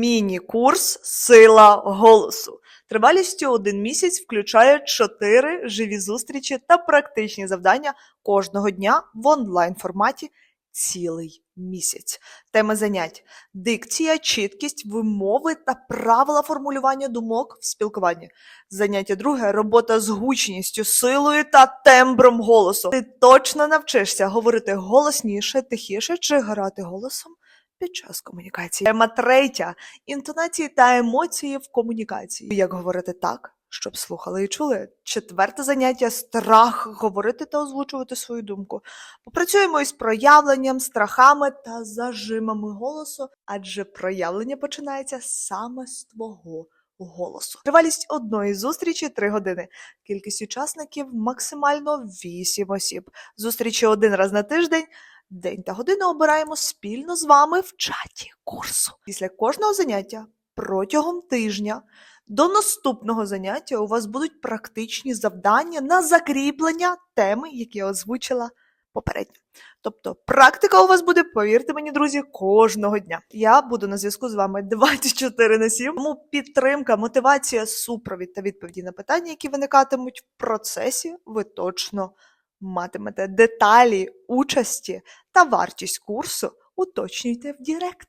Міні-курс Сила голосу. Тривалістю один місяць включає чотири живі зустрічі та практичні завдання кожного дня в онлайн форматі цілий місяць. Теми занять: дикція, чіткість, вимови та правила формулювання думок в спілкуванні. Заняття друге робота з гучністю, силою та тембром голосу. Ти точно навчишся говорити голосніше, тихіше чи грати голосом під час комунікації. Тема третя інтонації та емоції в комунікації. Як говорити так, щоб слухали і чули. Четверте заняття страх говорити та озвучувати свою думку. Попрацюємо із проявленням, страхами та зажимами голосу, адже проявлення починається саме з твого голосу. Тривалість одної зустрічі 3 години. Кількість учасників максимально 8 осіб. Зустрічі один раз на тиждень. День та годину обираємо спільно з вами в чаті курсу. Після кожного заняття протягом тижня до наступного заняття у вас будуть практичні завдання на закріплення теми, які я озвучила попередньо. Тобто практика у вас буде, повірте мені, друзі, кожного дня. Я буду на зв'язку з вами 24 на 7. Тому підтримка, мотивація, супровід та відповіді на питання, які виникатимуть в процесі, ви точно матимете деталі участі та вартість курсу. Уточнюйте в Дірект.